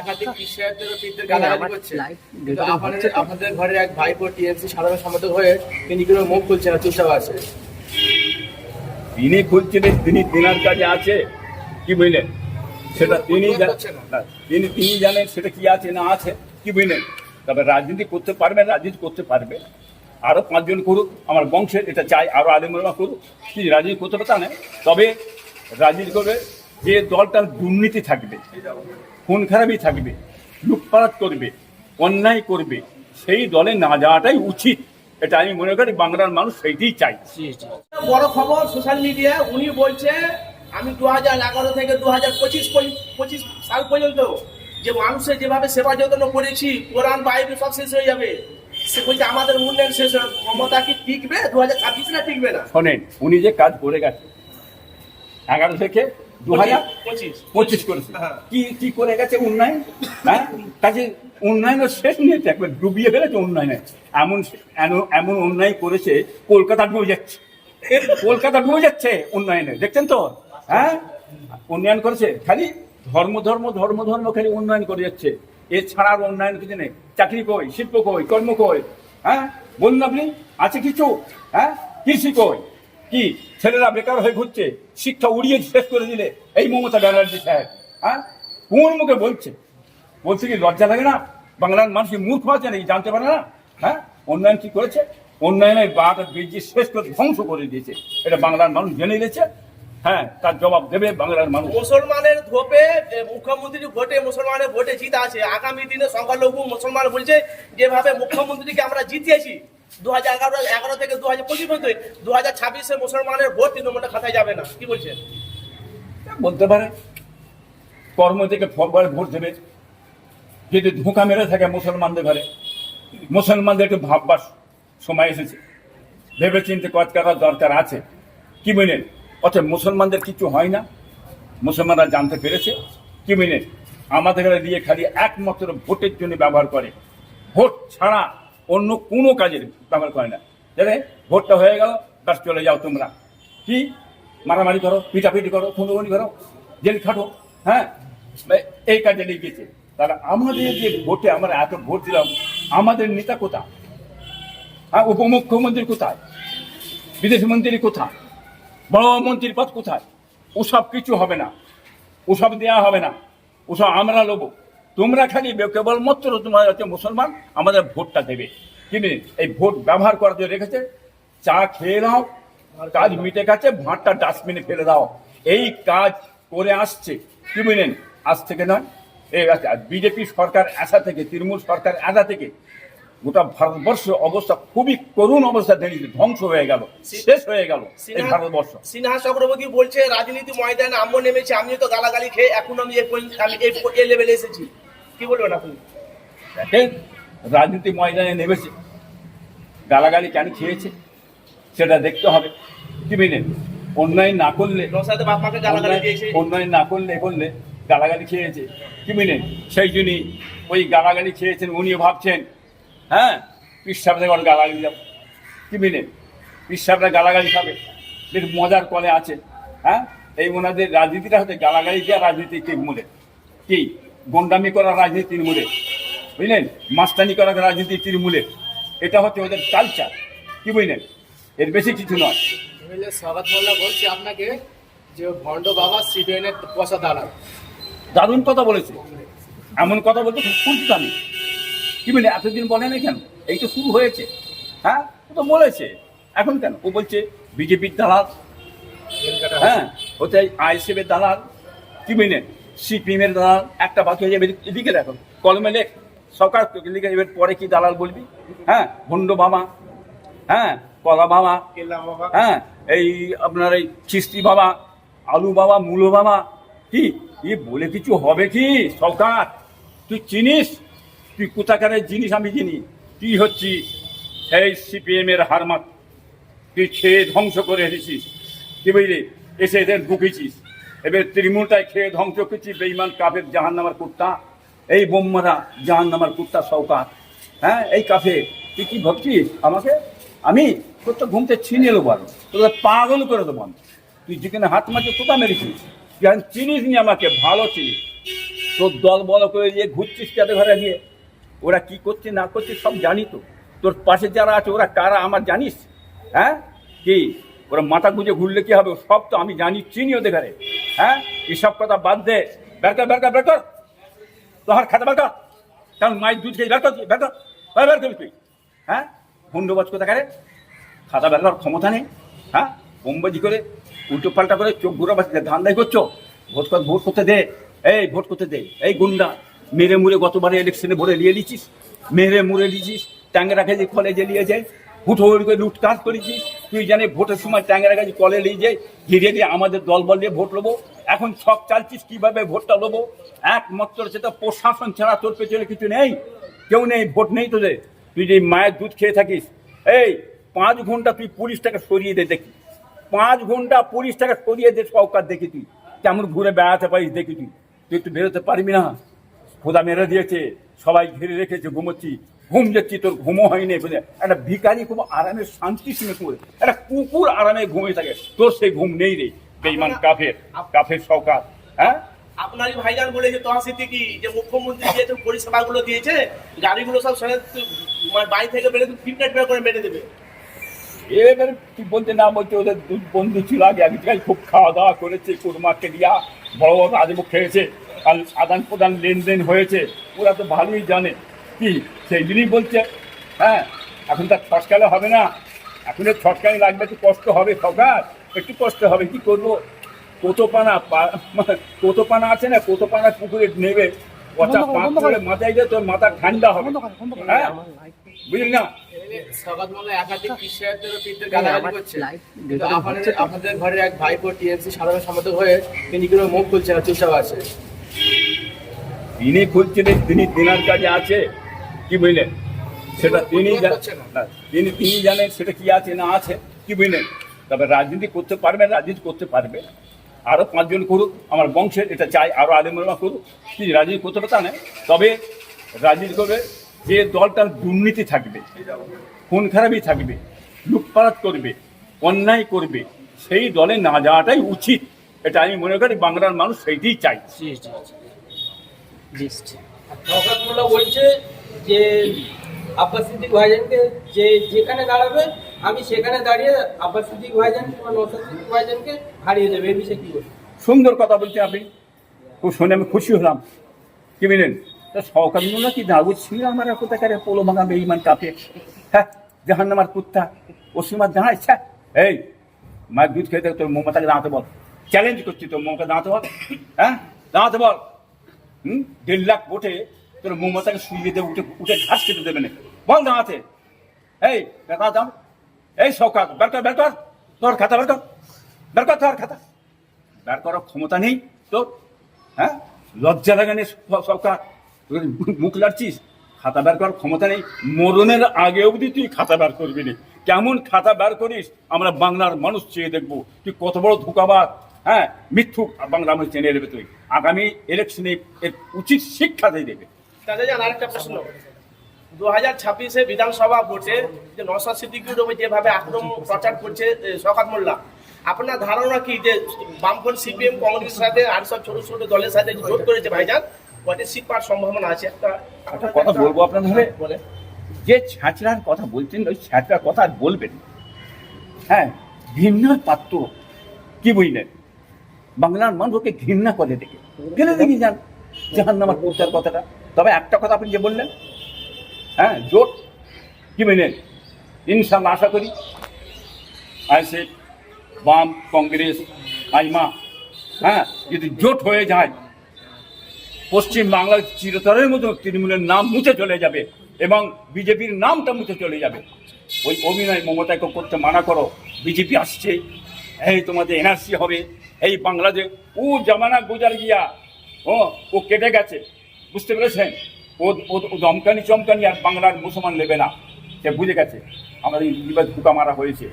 একাধিক কৃষকদের গালাগালি করছে। আপনাদের ঘরে এক ভাইপো টিএমসি সাধারণ সম্পাদক হয়ে তিনি কোনো মুখ খুলছে না চুপচাপ আছে? তিনি খুলছিলেন তিনি তেনার কাজে আছে? কি বুঝলেন? সেটা তিনি তিনি তিনি জানেন সেটা কি আছে না আছে কি বুঝলেন? তবে রাজনীতি করতে পারবে রাজনীতি করতে পারবে। আরও পাঁচজন করুক আমার বংশের এটা চাই আরও আলিমরা করুক। কি রাজনীতি করতে পারে তা নয় তবে রাজনীতি করবে যে দলটার দুর্নীতি থাকবে। খুন খারাপই থাকবে লুটপাট করবে অন্যায় করবে সেই দলে না যাওয়াটাই উচিত। এটা আমি মনে করি বাংলার মানুষ সেইটাই চাই বড় খবর সোশ্যাল মিডিয়া উনি বলছে আমি দু হাজার এগারো থেকে দু হাজার পঁচিশ পঁচিশ সাল পর্যন্ত যে মানুষের যেভাবে সেবা যত্ন করেছি কোরআন বাইবেল সব শেষ হয়ে যাবে। সে বলছে আমাদের উন্নয়ন শেষ হবে ক্ষমতা কি টিকবে? দু হাজার ছাব্বিশ না টিকবে না? শোনেন উনি যে কাজ করে গেছে এগারো থেকে দু হাজার পঁচিশ করেছে। হ্যাঁ। কি কি করে গেছে উন্নয়ন? হ্যাঁ? কাজে উন্নয়নের শেষ নিয়েছে একবার ডুবিয়ে ফেলেছে উন্নয়নে। এমন- এমন উন্নয়ন করেছে কলকাতা ডুবে যাচ্ছে। কলকাতা ডুবে যাচ্ছে উন্নয়নে দেখছেন তো? হ্যাঁ? উন্নয়ন করেছে খালি ধর্ম ধর্ম ধর্ম ধর্ম খালি উন্নয়ন করে যাচ্ছে। এছাড়া আর উন্নয়ন কিছু নেই। চাকরি কই শিল্প কই কর্ম কই হ্যাঁ? বলুন আপনি আছে কিছু? হ্যাঁ? কৃষি কই? কি? ছেলেরা বেকার হয়ে ঘুরছে, শিক্ষা উড়িয়ে শেষ করে দিলে, এই মমতা ব্যানার্জি সাহেব হ্যাঁ? কোন মুখে বলছে? বলছে কি, লজ্জা লাগে না? বাংলার মানুষ মূর্খ আছে নাকি? জানতে পারে না? হ্যাঁ? উন্নয়ন কি করেছে? উন্নয়নের বাটা বীজ শেষ করে, ধ্বংস করে দিয়েছে। এটা বাংলার মানুষ জেনে নিয়েছে। হ্যাঁ তার জবাব দেবে বাংলার মানুষ। মুসলমানের ধোপে মুখ্যমন্ত্রী ভোটে, মুসলমানের ভোটে জিত আছে। আগামী দিনে সংখ্যালঘু মুসলমান বলছে, যেভাবে মুখ্যমন্ত্রীকে আমরা জিতিয়েছি দু হাজার এগারো এগারো থেকে দু হাজার পঁচিশ পর্যন্ত দু হাজার ছাব্বিশে মুসলমানের ভোট তৃণমূলের খাতায় যাবে না। কি বলছেন? বলতে পারে। কর্ম থেকে ভোট দেবে। যদি ধোঁকা মেরে থাকে মুসলমানদের ঘরে, মুসলমানদের একটু ভাববার সময় এসেছে। ভেবে চিনতে কাজ করার দরকার আছে। কি বুঝলেন? অর্থাৎ মুসলমানদের কিছু হয় না। মুসলমানরা জানতে পেরেছে। কি বুঝলেন? আমাদের দিয়ে খালি একমাত্র ভোটের জন্য ব্যবহার করে। ভোট ছাড়া অন্য কোনো কাজের ব্যবহার করে না। জানে ভোটটা হয়ে গেল, ব্যাস চলে যাও তোমরা। কি? মারামারি করো, পিটাপিটি করো, খুনোখুনি করো, জেল খাটো হ্যাঁ? এই কাজে লেগেছে। তাহলে আমাদের যে ভোটে আমরা এত ভোট দিলাম, আমাদের নেতা কোথায়? হ্যাঁ উপমুখ্যমন্ত্রী কোথায়? বিদেশ মন্ত্রী কোথায়? বড় মন্ত্রীর পদ কোথায়? ওসব কিছু হবে না। ওসব দেওয়া হবে না। ওসব আমরা লোবো। তোমরা খালি কেবলমাত্র তোমার হচ্ছে মুসলমান আমাদের ভোটটা দেবে। কিন্তু এই ভোট ব্যবহার করার জন্য রেখেছে। চা খেয়ে নাও কাজ মিটে গেছে ভাঁটটা ডাস্টবিনে ফেলে দাও। এই কাজ করে আসছে। কি বুঝলেন আজ থেকে নয়। এই বিজেপি সরকার আসা থেকে তৃণমূল সরকার আসা থেকে গোটা ভারতবর্ষ অবস্থা খুবই করুণ অবস্থা ধ্বংস হয়ে গেল শেষ হয়ে গেল এই ভারতবর্ষ। সিনহা চক্রবর্তী বলছে রাজনীতি ময়দানে আম্ম নেমেছে আমি তো গালাগালি খেয়ে এখন আমি এই লেভেলে এসেছি। কি বলবেন আপনি? দেখেন রাজনীতি ময়দানে নেমেছে গালাগালি কেন খেয়েছে সেটা দেখতে হবে। কি বুঝলেন অন্যায় না করলে অন্যায়- না করলে করলে গালাগালি খেয়েছে। কি বুঝলেন সেই জন্যই ওই গালাগালি খেয়েছেন উনিও ভাবছেন হ্যাঁ পিসাব থেকে গালাগালি যাব কি বুঝলেন পিসাবরা গালাগালি খাবে বেশ মজার কলে আছে হ্যাঁ? এই ওনাদের রাজনীতিটা হচ্ছে গালাগালি দেওয়া রাজনীতি তৃণমূলে কি? গন্ডামি করা রাজনীতি তৃণমূলে বুঝলেন? মাস্তানি করার রাজনীতি তৃণমূলে এটা হচ্ছে ওদের কালচার কি বুঝলেন? এর বেশি কিছু নয়। সগাত মোল্লা বলছে আপনাকে যে ভণ্ড বাবা সিবিআই এর পয়সা দাঁড়ান দারুণ কথা বলেছে। এমন কথা বলতে খুশি আমি। কি বলে এতদিন বলে না কেন এই তো শুরু হয়েছে। হ্যাঁ ও তো বলেছে। এখন কেন? ও বলছে বিজেপির দালাল। হ্যাঁ হচ্ছে আইএসএফের দালাল। সিপিএম এর দালাল একটা বাকি হয়ে যাবে। এদিক- দেখো কলমে লেখ সরকার লিখে এবার পরে কি দালাল বলবি? হ্যাঁ ভণ্ড বাবা হ্যাঁ কলা বাবা হ্যাঁ এই আপনার এই চিস্তি বাবা আলু বাবা মূলো বাবা কি? এ বলে কিছু হবে কি? সরকার তুই চিনিস? তুই কোথাকারের জিনিস আমি চিনি? তুই হচ্ছি? এই সিপিএম এর হারমাত তুই খেয়ে ধ্বংস করে এসেছিস কি বুঝলি? এসে এদের ঢুকেছিস এবার তৃণমূলটায় খেয়ে ধ্বংস করছিস বেইমান কাফের জাহান নামার কুত্তা। এই বোম্মারা জাহান নামার কুত্তা সৌকাত হ্যাঁ এই কাফে তুই কি ভাবছিস আমাকে? আমি? তোর তো ঘুমতে ছিনিয়ে নেব আরও। তোদের পাগল করে দেবো আমি। তুই যেখানে হাত মারছে কোথা মেরেছিস? তুই চিনিস নি আমাকে, ভালো চিনিস। তোর দল বল করে দিয়ে ঘুরছিস যাদের ঘরে গিয়ে। ওরা কি করছে, না করছে সব জানি তো। তোর পাশে যারা আছে, ওরা কারা? আমার জানিস? হ্যাঁ? কি? ওরা মাথা গুঁজে ঘুরলে কি হবে? সব তো আমি জানি, চিনি ওদের ঘরে হ্যাঁ? এসব কথা বাদ দে। বের কর বের কর তোহার খাতা বের কর। কারণ মায়ের দুধ খেয়ে বের কর বের কর। বের করবি তুই। হ্যাঁ? হুন্ডবাজ কোথা করে খাতা বের করার ক্ষমতা নেই। হ্যাঁ? বোমবাজি করে উল্টো পাল্টা করে চোখ ঘুরে বাঁচতে ধান্দাই করছ, ভোট কর, ভোট করতে দে। এই, ভোট করতে দে। এই গুন্ডা, মেরে মুড়ে গতবারে ইলেকশনে ভরে নিয়ে নিয়েছিস। মেরে মুড়ে দিয়েছিস ট্যাংরা খেয়ে কলে জ্বালিয়ে যায় হুট করে লুটকাট করেছিস। তুই জানি ভোটের সময় ট্যাংরা কাছে কলে নিয়ে যায় ঘিরে দিয়ে আমাদের দল বল দিয়ে ভোট নেব এখন সব চালছিস, কীভাবে ভোটটা নেব একমাত্র সেটা প্রশাসন ছাড়া তোর পেছনে কিছু নেই, কেউ নেই, ভোট নেই তোদের। তুই যে মায়ের দুধ খেয়ে থাকিস, এই পাঁচ ঘণ্টা তুই পুলিশটাকে সরিয়ে দে দেখি। পাঁচ ঘণ্টা পুলিশটাকে সরিয়ে দে সরকার দেখি তুই। কেমন ঘুরে বেড়াতে পারিস দেখি তুই। তুই একটু বেরোতে পারবি না? খোদা মেরে দিয়েছে, সবাই ঘিরে রেখেছে ঘুমোচ্ছি ঘুম যাচ্ছি তোর ঘুমও হয়নি বুঝলে? একটা ভিকারি খুব আরামে শান্তি শুনে ঘুমে একটা কুকুর আরামে ঘুমিয়ে থাকে। তোর সেই ঘুম নেই রে বেইমান কাফের কাফের সরকার হ্যাঁ? আপনারই ভাইজান বলেছে তহসিতে কি যে মুখ্যমন্ত্রী যে পরিষেবাগুলো দিয়েছে গাড়িগুলো সব মানে বাড়ি থেকে বেড়ে বের করে মেরে দেবে। এবার কি বলতে না বলতে ওদের দু বন্ধু ছিল আগে থেকে খুব খাওয়া দাওয়া করেছে কুরমাকে দিয়া বড় বড় আজমুখ খেয়েছে আর আদান প্রদান লেনদেন হয়েছে ওরা তো ভালোই জানে। কি? সেই জন্যই বলছে হ্যাঁ এখন তার ছটকালে হবে না। এখন ছটকানি লাগবে একটু কষ্ট হবে সরকার একটু কষ্ট হবে কি করব? কোতোপানা কোতোপানা আছে না? কোতোপানা পুকুরে নেবে পচা পাঁচ করে মাথায় দিয়ে তোর মাথা ঠান্ডা হবে। হ্যাঁ? বুঝলি না? আপনাদের হচ্ছে ঘরে এক ভাইপো টিএমসি সাধারণ সম্পাদক হয়ে তিনি কোনো মুখ খুলছে না চুপচাপ আছে? তিনি খুঁজছিলেন তিনি তেনার কাজে আছে। কি বুঝলেন? সেটা তিনি তিনি তিনি জানেন সেটা কি আছে না আছে কি বুঝলেন? তবে রাজনীতি করতে পারবে রাজনীতি করতে পারবে। আরও পাঁচজন করুক আমার বংশের এটা চাই আরও আলেমরা করুক। কি রাজনীতি করতে পারবে তা নয় তবে রাজনীতি করবে যে দলটার দুর্নীতি থাকবে খুন খারাপই থাকবে লুটপাট করবে অন্যায় করবে সেই দলে না যাওয়াটাই উচিত। এটা আমি মনে করি বাংলার মানুষ সেইটাই চাই বলছে যে আব্বাস সিদ্দিক ভাইজানকে যে যেখানে দাঁড়াবে, আমি সেখানে দাঁড়িয়ে আব্বাস সিদ্দিক ভাইজান কিংবা নৌসাদ সিদ্দিক ভাইজানকে হারিয়ে দেবে। এই বিষয়ে কি বলব সুন্দর কথা বলছেন আপনি। খুব শুনে আমি খুশি হলাম। কি বলেন তা সরকার মোল্লা কি দাবুদ ছিল আমার কোথাকারে পোলো ভাঙা বেইমান কাপে। হ্যাঁ জাহান নামার কুত্তা। ওসিমার জানা ইচ্ছা এই মায়ের দুধ খেতে তোর মমতাকে দাঁড়াতে বল। চ্যালেঞ্জ করছি তোর মমতা দাঁড়াতে বল। হ্যাঁ দাঁড়াতে বল। হুম, দেড় লাখ ভোটে তোর মমতাকে শুয়ে দিয়ে উঠে উঠে ঘাস কেটে দেবে না বল দাঁড়াতে এই বেকা দাম। এই সরকার, বের কর বের কর। তোর খাতা বের কর। বের কর তোর খাতা। বের করার ক্ষমতা নেই তোর হ্যাঁ? লজ্জা লাগানে সরকার। তোর মুখ লাড়ছিস, খাতা বের করার ক্ষমতা নেই। মরণের আগে অবধি তুই খাতা বের করবি না। কেমন খাতা বের করিস, আমরা বাংলার মানুষ চেয়ে দেখব। তুই কত বড় ধোকাবাদ হ্যাঁ? মিথ্যুক বাংলা মানুষ চেনে নেবে তুই। আগামী ইলেকশনে এর উচিত শিক্ষা দিয়ে দেবে। জান আরেকটা প্রশ্ন। দু হাজার ছাব্বিশে বিধানসভা ভোটে যে নশা সিদ্দিকুর উপর যেভাবে আক্রমণ প্রচার করছে শওকত মোল্লা আপনার ধারণা কি যে বামফ্রন্ট সিপিএম কংগ্রেসের সাথে আর সব ছোট ছোট দলের সাথে জোট করেছে ভাইজান সিট পাওয়ার সম্ভাবনা আছে? একটা কথা বলব আপনাদের বলে যে ছ্যাঁচড়ার কথা বলছেন ওই ছ্যাঁচড়ার কথা আর বলবেন হ্যাঁ ঘৃণার পাত্র কি বুঝলেন? বাংলার মানুষকে ঘৃণা করে দেখে। ফেলে দেখি যান জাহান নামার কথাটা। তবে একটা কথা আপনি যে বললেন হ্যাঁ জোট কি বুঝলেন ইনশাল্লাহ আশা করি আইসে বাম, কংগ্রেস, আইমা হ্যাঁ যদি জোট হয়ে যায়, পশ্চিম বাংলার চিরতরের মতো তৃণমূলের নাম মুছে চলে যাবে এবং বিজেপির নামটা মুছে চলে যাবে। ওই অভিনয় মমতাকে করতে মানা করো, বিজেপি আসছে, এই তোমাদের এনআরসি হবে, এই বাংলাদেশ ও জামানা গুজার গিয়া ও কেটে গেছে। বুঝতে পেরেছেন? ও, ও- দমকানি চমকানি আর বাংলার মুসলমান নেবে না। সে বুঝে গেছে। আমাদের এই ধোকা মারা হয়েছে।